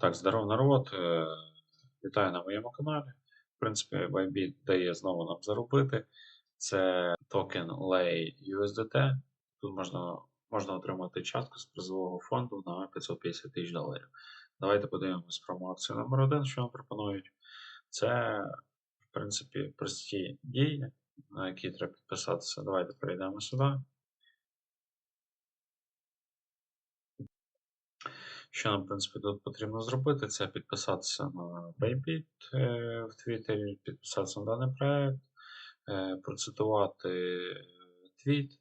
Так, здоров народ. Е, Вітаю на моєму каналі. В принципі, Bybit дає знову нам заробити. Це токен Lay USDT. Тут можна, можна отримати частку з призового фонду на 550 тисяч доларів. Давайте подивимось промо-акцію номер 1 що нам пропонують. Це, в принципі, прості дії, на які треба підписатися. Давайте перейдемо сюди. Що нам, в принципі, тут потрібно зробити, це підписатися на Bybit е, в Твіттері, підписатися на даний проект, е, процитувати е, твіт,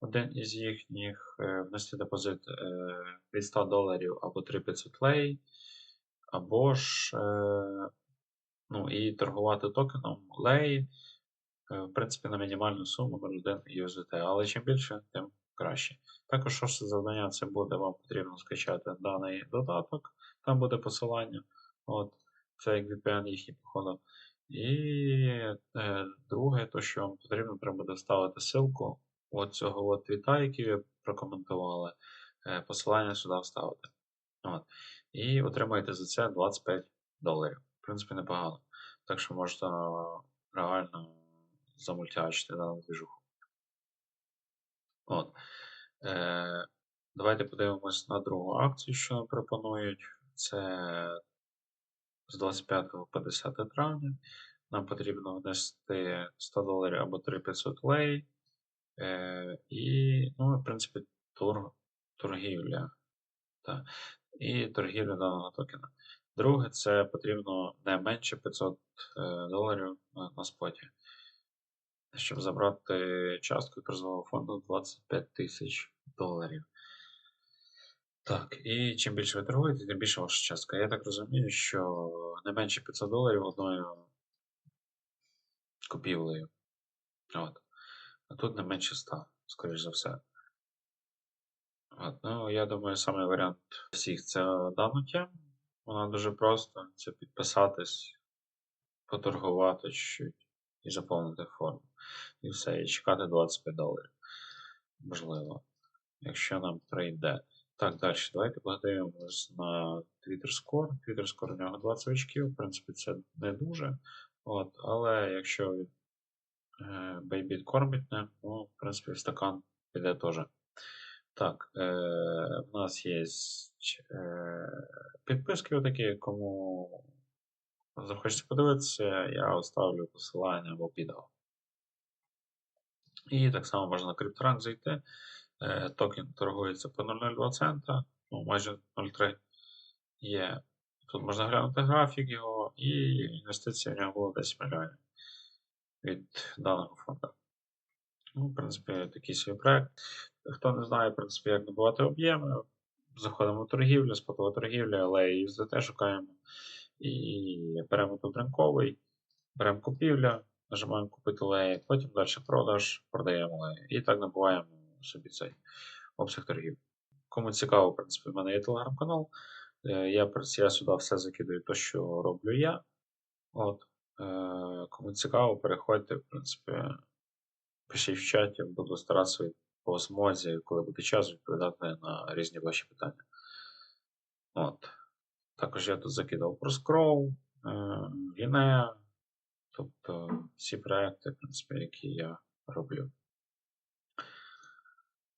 один із їхніх, внести депозит від 100 доларів або 3500 лей, або ж ну, і торгувати токеном лей, в принципі, на мінімальну суму 0,1 USDT, але чим більше, тим краще. Також шосте завдання це буде, вам потрібно скачати даний додаток, там буде посилання. От, Це як VPN їхній походу. І е, друге, то що вам потрібно, треба буде вставити ссылку от цього от твіта, який ви прокоментували. Е, посилання сюди вставити. От. І отримаєте за це 25 доларів. В принципі, непогано. Так що можете реально замультячити дану движуху. От. Е, Давайте подивимось на другу акцію, що пропонують. Це з 25 по 10 травня. Нам потрібно внести 100 доларів або 3500 лей. Е, І, ну, в принципі, тур, торгівля. Так. І торгівля даного токена. Друге, це потрібно не менше 500 е, доларів на, споті щоб забрати частку призового фонду 25 тисяч доларів. Так, і чим більше ви торгуєте, тим більше ваша частка. Я так розумію, що не менше 500 доларів одною купівлею. От. А тут не менше 100, скоріш за все. От. Ну, я думаю, саме варіант всіх це дану тему. Вона дуже просто. Це підписатись, поторгувати чуть-чуть і заповнити форму. І все, і чекати 25 доларів. Можливо, якщо нам прийде. Так, далі. Давайте подивимось на Twitter Score. Twitter Score у нього 20 очків. В принципі, це не дуже. От, Але якщо від е, Bybit кормить, ну, в принципі, в стакан піде теж. Так, е, в нас є е, підписки, отакі, кому захочете подивитися, я оставлю посилання в відео. І так само можна на CryptoRank зайти. Е, токен торгується по 0,02 цента, ну майже 0,3 є. Тут можна глянути графік його, і інвестиція в нього було 10 мільйонів від даного фонду. Ну, В принципі, такий свій проект. Хто не знає, в принципі, як набувати об'єми, заходимо в торгівлю, спотова торгівля, але і USDT шукаємо. І беремо тут ринковий, беремо купівля, нажимаємо купити лей, потім далі продаж, продаємо лей. І так набуваємо собі цей обсяг торгів. Кому цікаво, в принципі, в мене є телеграм-канал. Е, я я сюди все закидаю, те, що роблю я. От. Е, кому цікаво, переходьте, в принципі, пишіть в чаті, буду старатися по змозі, коли буде час, відповідати на різні ваші питання. От. Також я тут закидав про скрол, Лінея, тобто всі проекти, в принципі, які я роблю.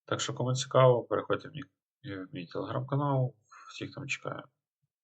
Так що, кому цікаво, переходьте в мій, мій телеграм-канал, всіх там чекаю.